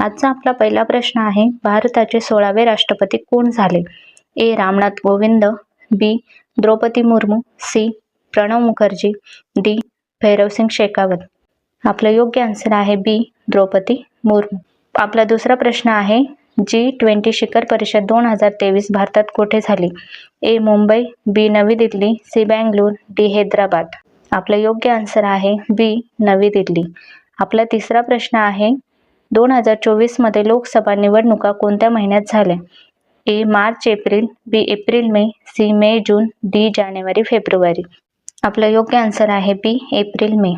आजचा आपला पहिला प्रश्न आहे भारताचे सोळावे राष्ट्रपती कोण झाले? A. Ramnath Kovind B. Draupadi Murmu C. Pranab Mukherjee D. Bhairavsingh Shekhawat. आपलं योग्य आन्सर आहे बी. द्रौपदी मुर्मू. आपला दुसरा प्रश्न आहे जी ट्वेंटी शिखर परिषद दोन हजार तेवीस भारतात कुठे झाली? A. Mumbai B. Navi Delhi C. Bangalore D. Hyderabad. आपलं योग्य आन्सर आहे बी. नवी दिल्ली. आपला तिसरा प्रश्न आहे दोन हजार चोवीसमध्ये लोकसभा निवडणुका कोणत्या महिन्यात झाल्या? A March April B April May C May June D जानेवारी फेब्रुवारी. आपलं योग्य आन्सर आहे बी एप्रिल मे.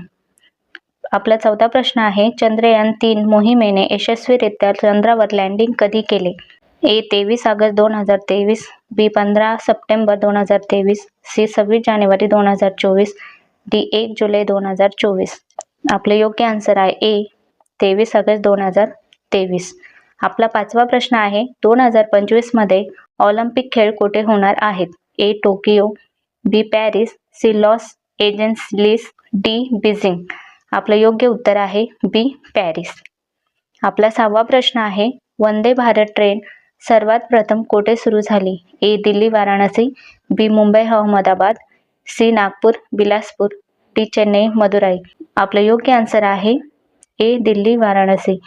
आपला चौथा प्रश्न आहे चंद्रयान तीन मोहिमेने यशस्वीरित्या चंद्रावर लँडिंग कधी केले? ए तेवीस ऑगस्ट दोन हजार तेवीस बी पंधरा सप्टेंबर दोन हजार तेवीस सी सव्वीस जानेवारी दोन हजार चोवीस डी एक जुलै दोन हजार चोवीस. आपले योग्य आन्सर आहे ए तेवीस ऑगस्ट दोन हजार तेवीस. आपला पाचवा प्रश्न आहे दोन हजार पंचवीसमध्ये ऑलिम्पिक खेळ कुठे होणार आहेत? A Tokyo B Paris C Los Angeles D Beijing. आपलं योग्य उत्तर आहे बी पॅरिस. आपला सहावा प्रश्न आहे वंदे भारत ट्रेन सर्वात प्रथम कोठे सुरू झाली? A Delhi Varanasi B Mumbai Ahmedabad C Nagpur Bilaspur D Chennai Madurai. आपलं योग्य आन्सर आहे ए दिल्ली वाराणसी.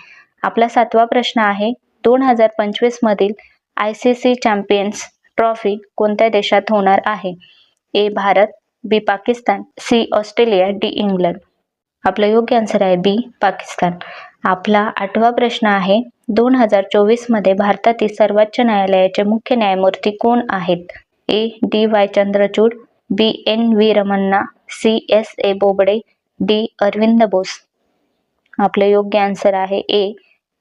आपला सातवा प्रश्न आहे दोन हजार पंचवीसमधील I C C champions trophy कोणत्या देशात होणार आहे? A Bharat B Pakistan C Australia D England. आपलं योग्य आन्सर आहे बी पाकिस्तान. आपला आठवा प्रश्न आहे दोन हजार चोवीसमध्ये भारतातील सर्वोच्च न्यायालयाचे मुख्य न्यायमूर्ती कोण आहेत? A D Y Chandrachud B N V Ramana C S A Bobde D Arvind Bose. आपलं योग्य आन्सर आहे ए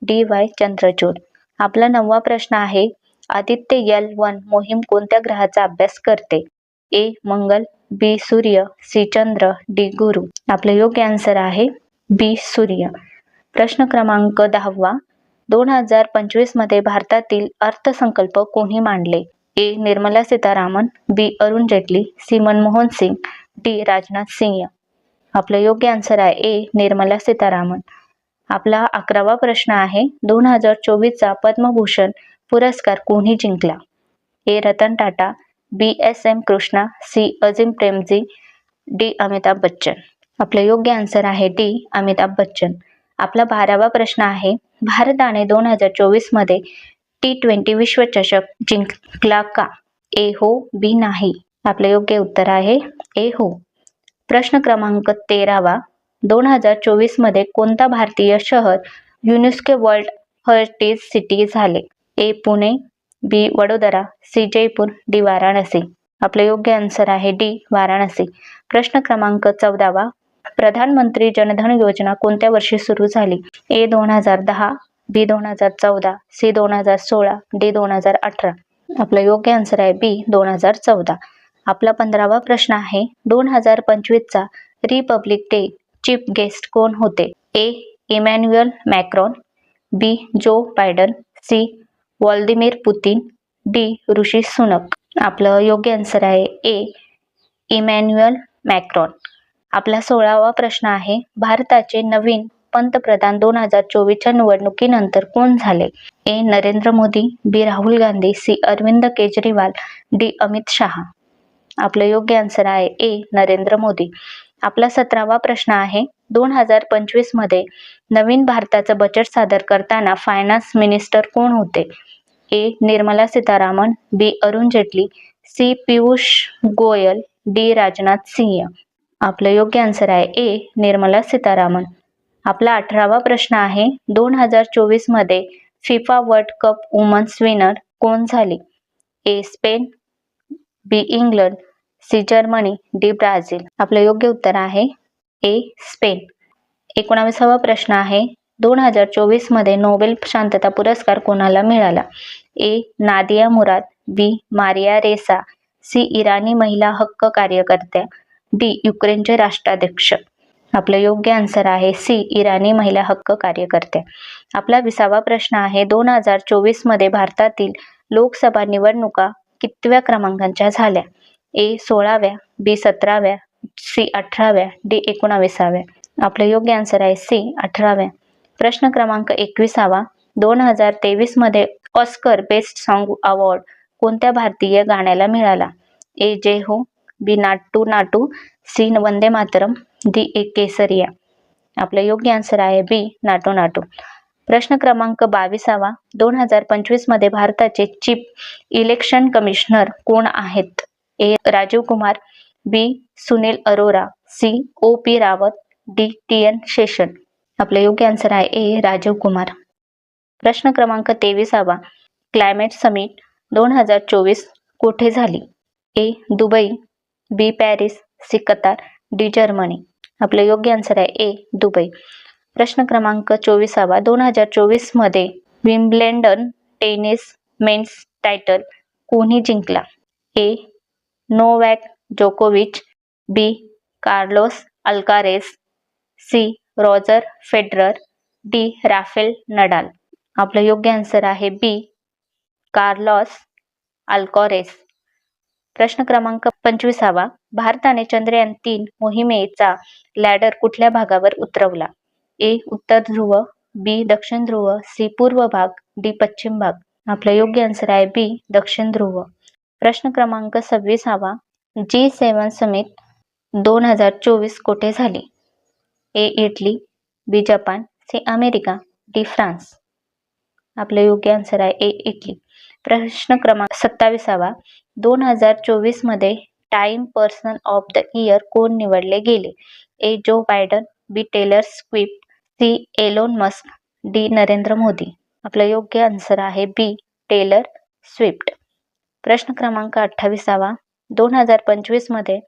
डी वाय चंद्रचूड. आपला नववा प्रश्न आहे आदित्य यल वन मोहीम कोणत्या ग्रहाचा अभ्यास करते? ए मंगल बी सूर्य सी चंद्र डी गुरु. आपलं योग्य आन्सर आहे बी सूर्य. प्रश्न क्रमांक दहावा. दोन हजार पंचवीसमध्ये भारतातील अर्थसंकल्प कोणी मांडले? A Nirmala Sitharaman B Arun Jaitley C Manmohan Singh D Rajnath Singh. आपलं योग्य आन्सर आहे ए निर्मला सीतारामन. आपला अकरावा प्रश्न आहे दोन हजार चोवीसचा पद्मभूषण पुरस्कार कोणी जिंकला? A Ratan Tata B S M Krishna C Azim Premji D Amitabh Bachchan. आपलं योग्य आन्सर आहे डी अमिताभ बच्चन. आपला बारावा प्रश्न आहे भारताने दोन हजार चोवीसमध्ये टी ट्वेंटी विश्वचषक जिंकला का? ए हो बी नाही. आपलं योग्य उत्तर आहे ए हो. प्रश्न क्रमांक तेरावा दोन हजार चोवीसमध्ये कोणता भारतीय शहर युनेस्को वर्ल्ड हेरिटेज सिटी झाले? A Pune B Vadodara C Jaipur D Varanasi. आपलं योग्य आन्सर आहे डी वाराणसी. प्रश्न क्रमांक चौदावा प्रधानमंत्री जनधन योजना कोणत्या वर्षी सुरू झाली? ए दोन हजार दहा बी दोन हजार चौदा सी दोन हजार सोळा डी दोन हजार अठरा. आपलं योग्य आन्सर आहे बी दोन हजार चौदा. आपला पंधरावा प्रश्न आहे. दोन हजार पंचवीसचा रिपब्लिक डे चीफ गेस्ट कोण होते? A. Emmanuel Macron B. Joe Biden C. Vladimir Putin D. Rishi Sunak. आपलं योग्य आन्सर आहे ए. Emmanuel Macron. आपला सोळावा प्रश्न आहे भारताचे नवीन पंतप्रधान दोन हजार चोवीसच्या निवडणुकीनंतर कोण झाले? A. Narendra Modi B. Rahul Gandhi C. Arvind Kejriwal D. Amit Shah. आपलं योग्य आन्सर आहे ए नरेंद्र मोदी. आपला सतरावा प्रश्न आहे. दोन हजार पंचवीसमध्ये नवीन भारताचं बजेट सादर करताना फायनान्स मिनिस्टर कोण होते? A Nirmala Sitharaman B Arun Jaitley C Piyush Goyal D Rajnath Singh. आपलं योग्य आन्सर आहे ए निर्मला सीतारामन. आपला अठरावा प्रश्न आहे. दोन हजार चोवीसमध्ये FIFA world cup women's winner कोण झाली? A Spain B England C Germany D Brazil. आपलं योग्य उत्तर आहे ए स्पेन. एकोणावीसावा प्रश्न आहे दोन हजार चोवीसमध्ये नोबेल शांतता पुरस्कार कोणाला मिळाला? A Nadia Murad B Maria Ressa C Irani महिला हक्क कार्यकर्त्या डी युक्रेनचे राष्ट्राध्यक्ष. आपलं योग्य आन्सर आहे सी इराणी महिला हक्क कार्यकर्त्या. आपला विसावा प्रश्न आहे दोन हजार चोवीसमध्ये भारतातील लोकसभा निवडणुका कितव्या क्रमांकांच्या झाल्या? ए सोळाव्या बी सतराव्या सी अठराव्या डी एकोणाविसाव्या. आपलं योग्य आन्सर आहे सी अठराव्या. प्रश्न क्रमांक एकविसावा. दोन हजार तेवीसमध्ये ऑस्कर बेस्ट सॉन्ग अवॉर्ड कोणत्या भारतीय गाण्याला मिळाला? A Jai Ho B Naatu Naatu C Vande Mataram D ए केसरिया. आपलं योग्य आन्सर आहे बी नाटू नाटू. प्रश्न क्रमांक बावीसावा दोन हजार पंचवीसमध्ये भारताचे चीफ इलेक्शन कमिशनर कोण आहेत? A. Rajiv Kumar B. Sunil Arora C. O. P. Rawat D. T. N. Seshan. आपलं योग्य आन्सर आहे ए. राजीव कुमार प्रश्न क्रमांक तेवीसावा क्लायमेट समिट दोन हजार चोवीस कोठे झाली? A. Dubai B. Paris C. Qatar D. Germany. आपलं योग्य आन्सर आहे ए. दुबई. प्रश्न क्रमांक चोवीसावा दोन हजार चोवीसमध्ये विम्ब्लेंडन टेनिस मेन्स टायटल कोणी जिंकला? ए. नोवॅक जोकोविच B. Carlos Alcaraz C. Roger Federer D. Rafael Nadal. आपलं योग्य आन्सर आहे बी. कार्लॉस अल्कॉरेस. प्रश्न क्रमांक पंचवीसावा भारताने चंद्रयान तीन मोहिमेचा लॅडर कुठल्या भागावर उतरवला? ए उत्तर ध्रुव बी दक्षिण ध्रुव सी पूर्व भाग डी पश्चिम भाग. आपलं योग्य आन्सर आहे बी दक्षिण ध्रुव. प्रश्न क्रमांक सव्वीसावा. जी सेवन समिट दोन हजार चोवीस कोठे झाली? A Italy B Japan C America D France. आपलं योग्य आन्सर आहे ए इटली. प्रश्न क्रमांक सत्तावीसावा. दोन हजार चोवीसमध्ये time person of the year कोण निवडले गेले? A Joe Biden B Taylor squib C. Elon Musk D. Narendra Modi. आपलं योग्य आन्सर आहे बी टेलर स्विफ्ट. प्रश्न क्रमांक अठ्ठावीसावा. दोन हजार पंचवीसमध्ये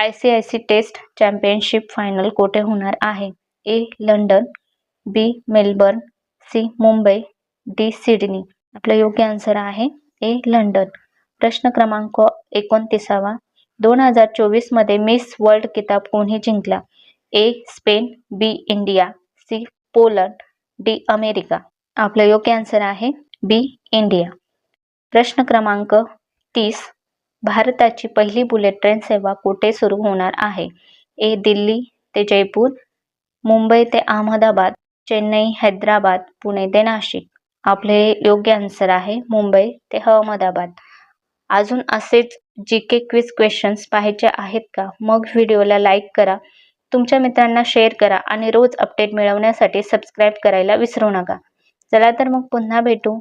I C I C test championship final कोठे होणार आहे? A. London B Melbourne C Mumbai D Sydney. आपलं योग्य आन्सर आहे ए लंडन. प्रश्न क्रमांक एकोणतीसावा. दोन हजार चोवीसमध्ये मिस वर्ल्ड किताब कोणी जिंकला? A. Spain B India. C Poland. D America. आपलं योग्य आन्सर आहे बी इंडिया. प्रश्न क्रमांक तीस. भारताची पहिली बुलेट ट्रेन सेवा कुठे सुरू होणार आहे? ए दिल्ली ते जयपूर मुंबई ते अहमदाबाद चेन्नई हैदराबाद पुणे ते नाशिक. आपले योग्य आन्सर आहे मुंबई ते अहमदाबाद. अजून असेच जी के क्विज क्वेश्चन्स पाहायचे आहेत का? मग व्हिडिओला लाईक करा. तुमच्या मित्रांना शेअर करा आणि रोज अपडेट मिळवण्यासाठी सबस्क्राईब करायला विसरू नका. चला तर मग पुन्हा भेटू.